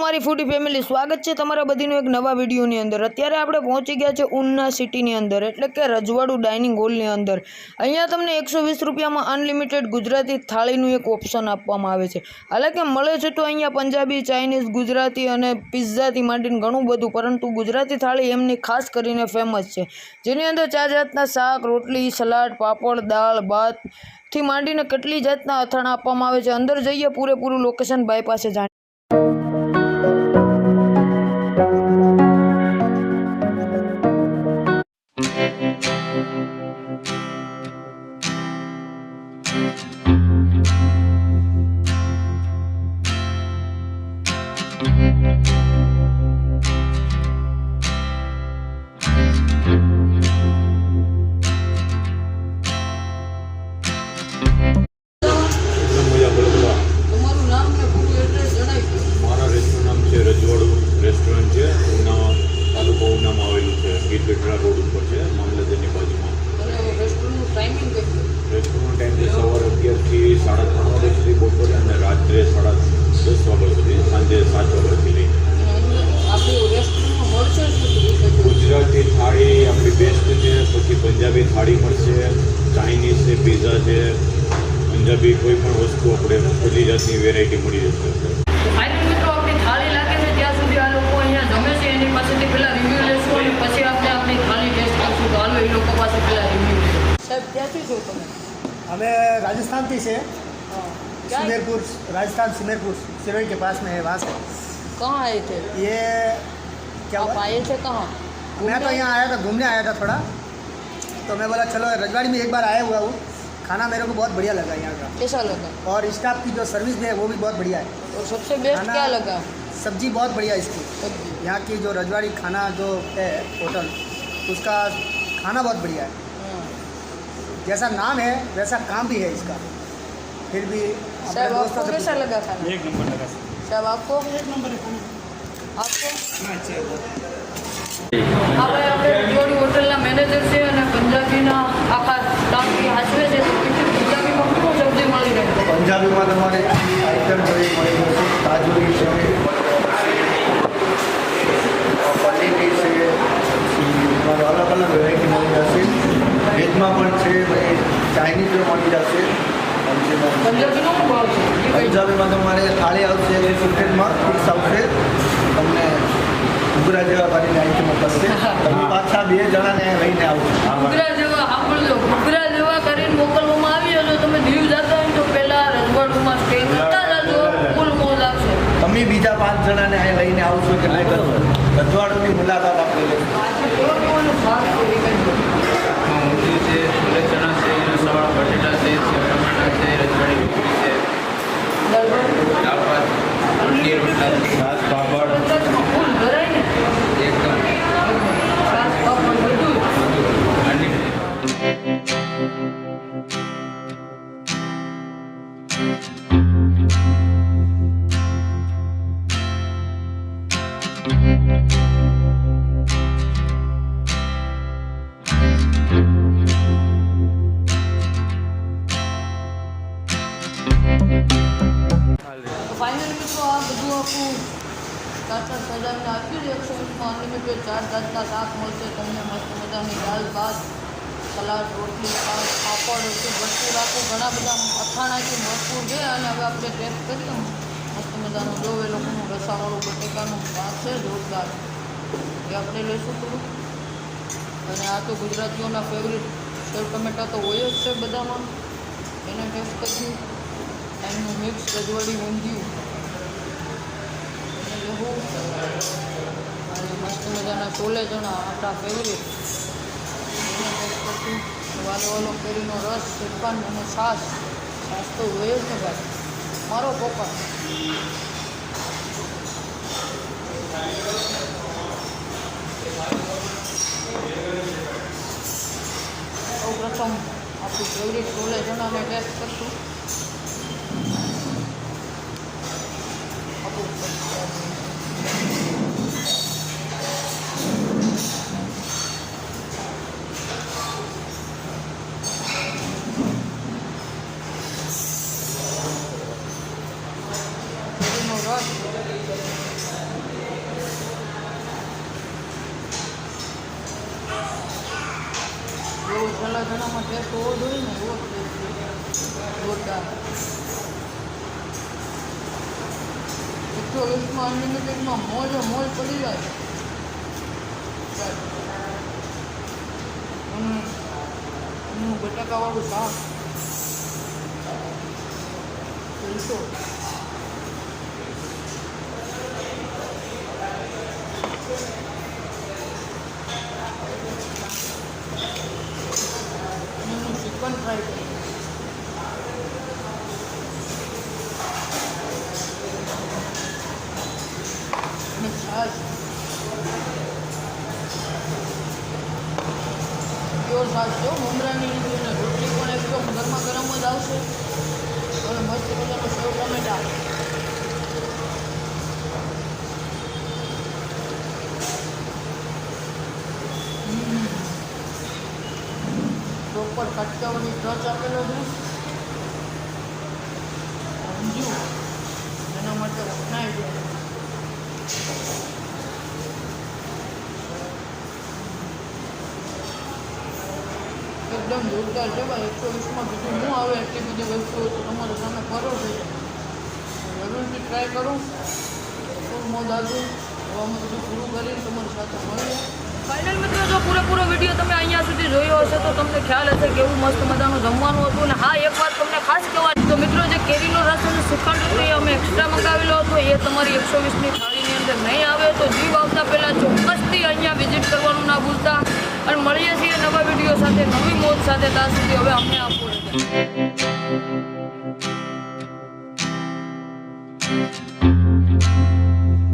મારી ફૂડી ફેમિલી સ્વાગત છે તમારા બધીનું એક નવા વિડીયોની અંદર. અત્યારે આપણે પહોંચી ગયા છે ઉના સિટીની અંદર, એટલે કે રજવાડું ડાઇનિંગ હોલની અંદર. અહીંયા તમને એકસો વીસ રૂપિયામાં અનલિમિટેડ ગુજરાતી થાળીનું એક ઓપ્શન આપવામાં આવે છે. હાલાકે મળે છે તો અહીંયા પંજાબી ચાઇનીઝ ગુજરાતી અને પિઝાથી માંડીને ઘણું બધું, પરંતુ ગુજરાતી થાળી એમની ખાસ કરીને ફેમસ છે. જેની અંદર ચાર જાતના શાક, રોટલી, સલાડ, પાપડ, દાળ, ભાતથી માંડીને કેટલી જાતના અથાણા આપવામાં આવે છે. અંદર જઈએ પૂરેપૂરું લોકેશન બાય પાસે Música આપણી બેસ્ટ છે પછી પંજાબી થાળી મળશે ચાઇનીઝ છે પીઝા છે પંજાબી કોઈ પણ વસ્તુ આપણે બધી જાતની વેરાયટી મળી જશે તો ફાઇનલ મિત્રો આપણી થાળી લાગે છે ત્યાં સુધી આ લોકો અહીંયા જમે છે એની પાસેથી પહેલા રિવ્યૂ લેશું અને પછી આપણે આપણી થાળી ટેસ્ટ કરશું તો હાલો એ લોકો પાસે પહેલા રિવ્યૂ લેશું સાહેબ ક્યાંથી છો તમે हमें राजस्थान थी से क्या सुमेरपुर राजस्थान सुमेरपुर सिरोही के पास में है वहाँ से कहाँ आए थे ये क्या आप हुआ? आए थे कहाँ मैं तो यहाँ आया था घूमने आया था थोड़ा। तो मैं बोला चलो रजवाड़ी में एक बार आया हुआ हूँ। खाना मेरे को बहुत बढ़िया लगा यहाँ का। कैसा लगा? और स्टाफ की जो सर्विस है वो भी बहुत बढ़िया है। और सबसे बेस्ट क्या लगा? सब्ज़ी बहुत बढ़िया इसकी। यहाँ की जो रजवाड़ी खाना जो है होटल उसका खाना बहुत बढ़िया है। हाँ। जैसा नाम है वैसा काम भी है इसका। फिर भी आपको कैसा लगा खाना? एक नंबर लगा। आपको? एक नंबर आपको? હોટલના મેનેજર છે અને પંજાબીના આખા સ્ટાફની હાજવે છે. કેટલી પંજાબીમાં શું સબ્જી મળી રહે પંજાબીમાં તમારે આઈટમ જોઈ મળી જશે તાજુરી છે પનીરની છે અલગ અલગ વેરાયટી મળી જશે. વેજમાં પણ છે પછી પણ મળી જશે. પંજાબીમાં તમારે થાળી આવશે એ સિક્રેટમાં ફિક્સ આવશે તમને ઘૂઘરા જેવા કરીને આઈટમો મોકલશે તમે પાછા બે જણાને લઈને આવો. ઘૂઘરા જેવા સાંભળજો. ઘૂઘરા જેવા કરીને મોકલવામાં આવ્યો તો તમે દીવ જતા હોય તો પહેલા રજવાડુમાં સ્ટે કરતા જજો ફૂલ મોજ આવશે. તમે બીજા પાંચ જણાને અહીં લઈને આવશો કે નહીં? કરશો રજવાડુની મુલાકાત આપણે લઈશું. છે એ કઈ દો. ઊંધિયું છે છોલે ચણા છે રસાવાળા બટેટા છે ટમાટા છે રજવાડી છે. દાળ ભાત. રોટલી રોટલા. છાશ પાપડ. મિત્રો આ બધું આખું સ્ટાર્ટર સજાવીને આપ્યું છે એકસો વીસમાં અનલિમિટેડ ચાર જાતના શાક મળશે તમને મસ્ત મજાની દાળ ભાત સલાડ રોટલી શાક પાપડ એટલું ભરપૂર આખું ઘણા બધા અથાણાથી ભરપૂર છે અને હવે આપણે ટેસ્ટ કરીએ મસ્ત મજાનું જો એ લોકોનું રસાવાળું બટેકાનું શાક છે જોરદાર એ આપણે લઈશું થોડું અને આ તો ગુજરાતીઓના ફેવરિટ સેવ ટમેટા તો હોય જ છે બધામાં એને ટેસ્ટ કરીશું એમનું મિક્સ રજવાડી ઊંધિયું અને લેવું અને મસ્ત મજાના છોલે ચણા આપણા ફેવરેટ વાલો કેરીનો રસ શ્રીખંડ અને છાશ. છાશ તો હોય જ ને ભાઈ. મારો પોપા સૌ પ્રથમ આપણું ફેવરિટ છોલે ચણાને ટેસ્ટ કરશું. ચણામાં ટેસ્ટ હોવો જોઈએ ને અનલિમિટેડમાં મોજે મોજ પડી જાય. બટાકાવાળું શાક. પીરસો પ્યોર જો મમરાની લીધી અને રોટલી પણ એકદમ ગરમા ગરમ જ આવશે. અને મસ્ત મજાનો સેવ ટમેટા. પ્રોપર કટકાવાળી ટચ આપેલો છે. સમજ્યું? એના માટે વખણાય છે. એકદમ જોરદાર છે ભાઈ. એકસો વીસમાં બીજું શું આવે એટલી બધી વસ્તુ તમારે સામે કરો છે. જરૂરથી ટ્રાય કરો. ખૂબ મોજ આવશે હવે બધું પૂરું કરીને તમારી સાથે મળીએ. ફાઇનલ મિત્રો, જો પૂરેપૂરો વીડિયો તમે અહીંયા સુધી જોયો હશે તો તમને ખ્યાલ હશે કેવું મસ્ત મજાનું જમવાનું હતું. અને હા, એક વાત તમને ખાસ કહેવાની, તો મિત્રો, જે કેરીનો રસ અને સુખંડ એ અમે એક્સ્ટ્રા મંગાવેલો હતો. એ તમારી એકસો વીસની થાળીની અંદર નહીં આવે તો જીવ આવતા પહેલાં ચોક્કસથી મોજ સાથે ત્યાં સુધી હવે અમને આપો રજા.